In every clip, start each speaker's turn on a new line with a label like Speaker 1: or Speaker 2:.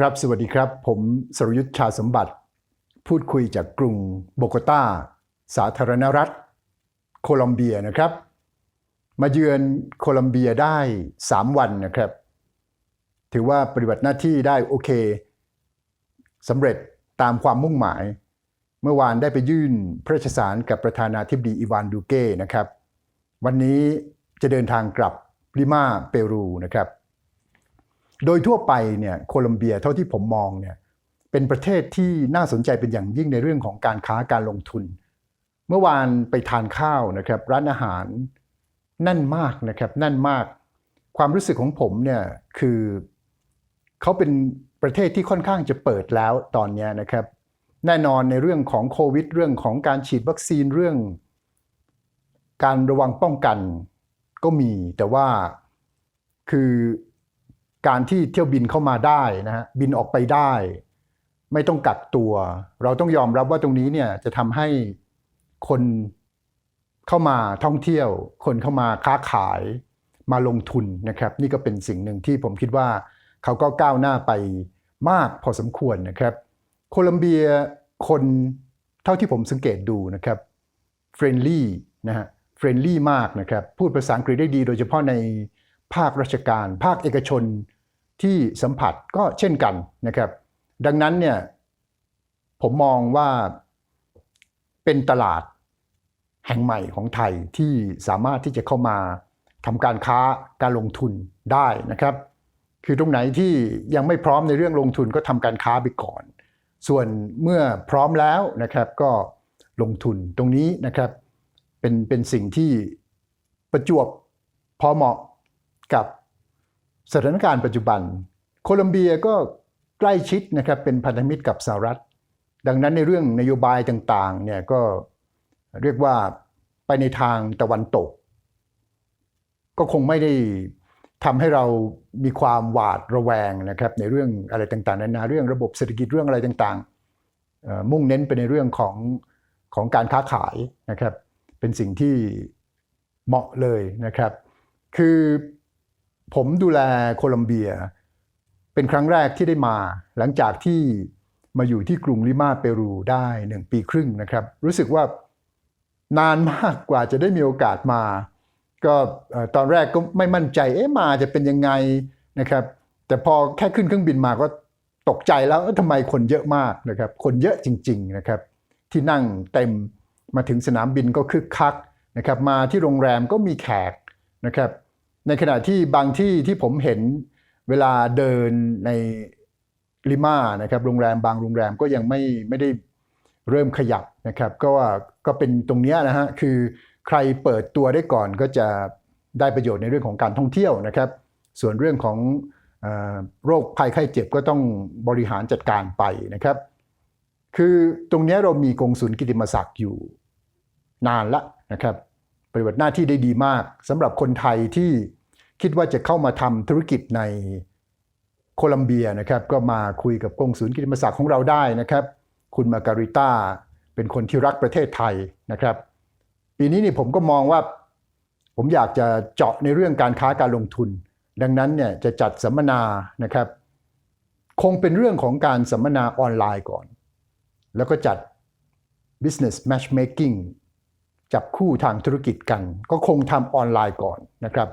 Speaker 1: ครับ สวัสดีครับ ผมสรยุทธ์ชาสมบัติ พูดคุยจากกรุงโบโกตา สาธารณรัฐ โคลอมเบียนะครับ มาเยือนโคลอมเบียได้ 3 วันนะครับ ถือว่าปฏิบัติหน้าที่ได้โอเคสำเร็จตามความมุ่งหมาย เมื่อวานได้ไปยื่นพระราชสารกับประธานาธิบดีอีวานดูเก้นะครับ วันนี้จะเดินทางกลับลิมาเปรูนะครับ โดยทั่วไปเนี่ยโคลอมเบียเท่าที่ผมมองเนี่ยเป็นประเทศที่น่าสนใจเป็นอย่างยิ่งในเรื่องของการค้าการลงทุน เมื่อวานไปทานข้าวนะครับร้านอาหารแน่นมากนะครับแน่นมาก ความรู้สึกของผมเนี่ยคือเขาเป็นประเทศที่ค่อนข้างจะเปิดแล้วตอนนี้นะครับ แน่นอนในเรื่องของโควิด เรื่องของการฉีดวัคซีนเรื่อง การระวังป้องกันก็มีแต่ว่าคือ การที่เที่ยวบินเข้ามาได้นะฮะบินออกไปได้ ไม่ต้องกักตัว เราต้องยอมรับว่าตรงนี้เนี่ยจะทำให้คนเข้ามาท่องเที่ยว คนเข้ามาค้าขายมาลงทุนนะครับ นี่ก็เป็นสิ่งหนึ่งที่ผมคิดว่าเขาก็ก้าวหน้าไปมากพอสมควรนะครับ โคลัมเบียคนเท่าที่ผมสังเกตดูนะครับเฟรนลี่นะฮะเฟรนลี่มากนะครับ พูดภาษาอังกฤษได้ดีโดยเฉพาะใน ภาคราชการ ภาคเอกชนที่สัมผัสก็เช่นกันนะครับ ดังนั้นเนี่ยผมมองว่าเป็นตลาดแห่งใหม่ของไทยที่สามารถที่จะเข้ามาทำการค้าการลงทุนได้นะครับ คือตรงไหนที่ยังไม่พร้อมในเรื่องลงทุนก็ทำการค้าไปก่อน ส่วนเมื่อพร้อมแล้วนะครับก็ลงทุนตรงนี้นะครับเป็นเป็นสิ่งที่ประจวบพอเหมาะ กับสถานการณ์ปัจจุบัน โคลัมเบียก็ใกล้ชิดนะครับเป็นพันธมิตรกับสหรัฐ ดังนั้นในเรื่องนโยบายต่างๆเนี่ยก็เรียกว่าไปในทางตะวันตก ก็คงไม่ได้ทำให้เรามีความหวาดระแวงนะครับในเรื่องอะไรต่างๆนานาเรื่องระบบเศรษฐกิจเรื่องอะไรต่างๆ มุ่งเน้นไปในเรื่องของของการค้าขายนะครับ เป็นสิ่งที่เหมาะเลยนะครับ คือ ผมดูแลโคลัมเบีย เป็นครั้งแรกที่ได้มาหลังจากที่มาอยู่ที่กรุงลิมาเปรูได้หนึ่งปีครึ่งนะครับ รู้สึกว่านานมากกว่าจะได้มีโอกาสมา ก็ตอนแรกก็ไม่มั่นใจเอ๊ะมาจะเป็นยังไงนะครับ แต่พอแค่ขึ้นเครื่องบินมาก็ตกใจแล้วทำไมคนเยอะมากนะครับ คนเยอะจริง ๆนะครับ ที่นั่งเต็มมาถึงสนามบินก็คึกคักนะครับ มาที่โรงแรมก็มีแขกนะครับ ในขณะที่บางที่ที่ผมเห็นเวลาเดินในลิมานะครับโรงแรมบางโรงแรมก็ยังไม่ไม่ได้เริ่มขยับนะครับก็ว่าก็เป็นตรงนี้นะฮะคือใครเปิดตัวได้ก่อนก็จะได้ประโยชน์ในเรื่องของการท่องเที่ยวนะครับ ส่วนเรื่องของโรคภัยไข้เจ็บก็ต้องบริหารจัดการไปนะครับ คือตรงนี้เรามีกงสุลกิติมศักดิ์อยู่นานละนะครับ ปฏิบัติหน้าที่ได้ดีมากสำหรับคนไทยที่คิดว่าจะเข้ามาทำธุรกิจในโคลัมเบียนะครับก็มาคุยกับกงสุลกิติมศักดิ์ของเราได้นะครับ คุณมาการิต้าเป็นคนที่รักประเทศไทยนะครับ ปีนี้นี่ผมก็มองว่า ผมอยากจะเจาะในเรื่องการค้าการลงทุน ดังนั้นเนี่ยจะจัดสัมมนานะครับ คงเป็นเรื่องของการสัมมนาออนไลน์ก่อน แล้วก็จัด business matchmaking จับคู่ทางธุรกิจกัน ก็คงทำออนไลน์ก่อนนะครับ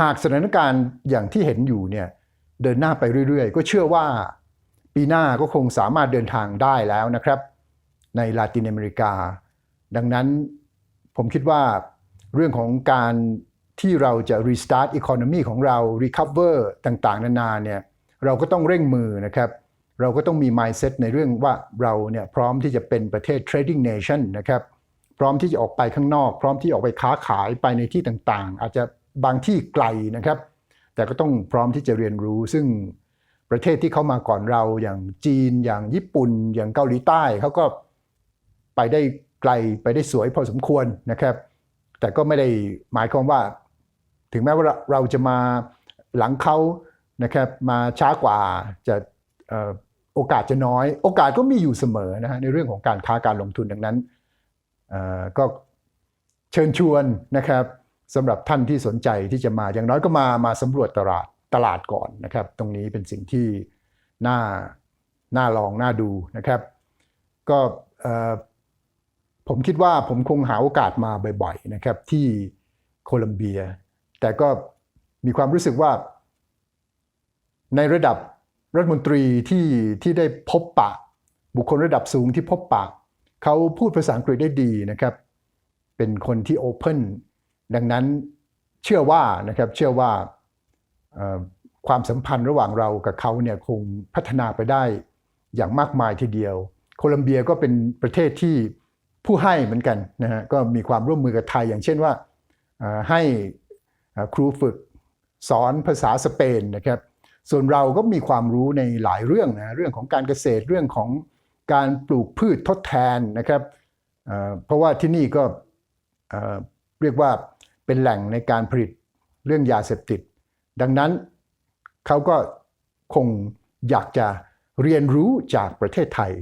Speaker 1: หากสถานการณ์อย่างที่เห็นอยู่เนี่ยเดินหน้าไปเรื่อยๆ ก็เชื่อว่าปีหน้าก็คงสามารถเดินทางได้แล้วนะครับ ในลาตินอเมริกา ดังนั้นผมคิดว่าเรื่องของการที่เราจะ restart economy ของเรา recover ต่างๆ นานาเนี่ยเราก็ต้องเร่งมือนะครับ เราก็ต้องมี mindset ในเรื่องว่าเราเนี่ยพร้อมที่จะเป็นประเทศ trading nation นะครับ พร้อมที่จะออกไปข้างนอก พร้อมที่ออกไปค้าขายไปในที่ต่างๆ อาจจะบางที่ไกลนะครับ แต่ก็ต้องพร้อมที่จะเรียนรู้ ซึ่งประเทศที่เข้ามาก่อนเราอย่างจีน อย่างญี่ปุ่น อย่างเกาหลีใต้เขาก็ไปได้ไกลไปได้สวยพอสมควรนะครับ แต่ก็ไม่ได้หมายความว่า ถึงแม้ว่าเราจะมาหลังเขานะครับมาช้ากว่าจะโอกาสจะน้อย โอกาสก็มีอยู่เสมอนะฮะในเรื่องของการค้าการลงทุนดังนั้น ก็เชิญชวนนะครับสำหรับท่านที่สนใจที่จะมาอย่างน้อยก็มามาสำรวจตลาดตลาดก่อนนะครับ ตรงนี้เป็นสิ่งที่น่าน่าลองน่าดูนะครับ ก็ผมคิดว่าผมคงหาโอกาสมาบ่อยๆนะครับที่โคลัมเบีย แต่ก็มีความรู้สึกว่า ในระดับรัฐมนตรีที่ที่ได้พบปะ บุคคลระดับสูงที่พบปะ เขาพูดภาษาอังกฤษได้ดีนะครับ เป็นคนที่โอเพนดังนั้นเชื่อว่านะครับเชื่อว่าความสัมพันธ์ระหว่างเรากับเขาเนี่ยคงพัฒนาไปได้อย่างมากมายทีเดียว โคลัมเบียก็เป็นประเทศที่ผู้ให้เหมือนกันนะฮะก็มีความร่วมมือกับไทย อย่างเช่นว่าให้ครูฝึกสอนภาษาสเปนนะครับ ส่วนเราก็มีความรู้ในหลายเรื่องนะเรื่องของการเกษตรเรื่องของ การปลูกพืชทดแทนนะครับเพราะว่าที่นี่ก็เรียกว่าเป็นแหล่งในการผลิตเรื่องยาเสพติด ดังนั้นเขาก็คงอยากจะเรียนรู้จากประเทศไทย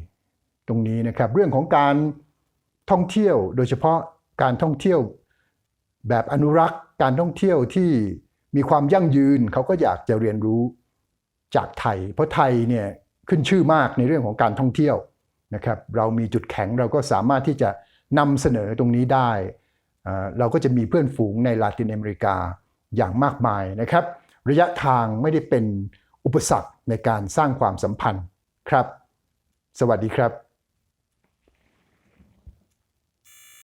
Speaker 1: ตรงนี้นะครับ เรื่องของการท่องเที่ยวโดยเฉพาะการท่องเที่ยวแบบอนุรักษ์การท่องเที่ยวที่มีความยั่งยืนเขาก็อยากจะเรียนรู้จากไทย เพราะไทยเนี่ยขึ้นชื่อมากในเรื่องของการท่องเที่ยว นะครับเรามีจุดแข็งเราก็สามารถที่จะนำเสนอตรงนี้ได้ เราก็จะมีเพื่อนฝูงในลาตินอเมริกาอย่างมากมายนะครับ ระยะทางไม่ได้เป็นอุปสรรคในการสร้างความสัมพันธ์ครับ สวัสดีครับ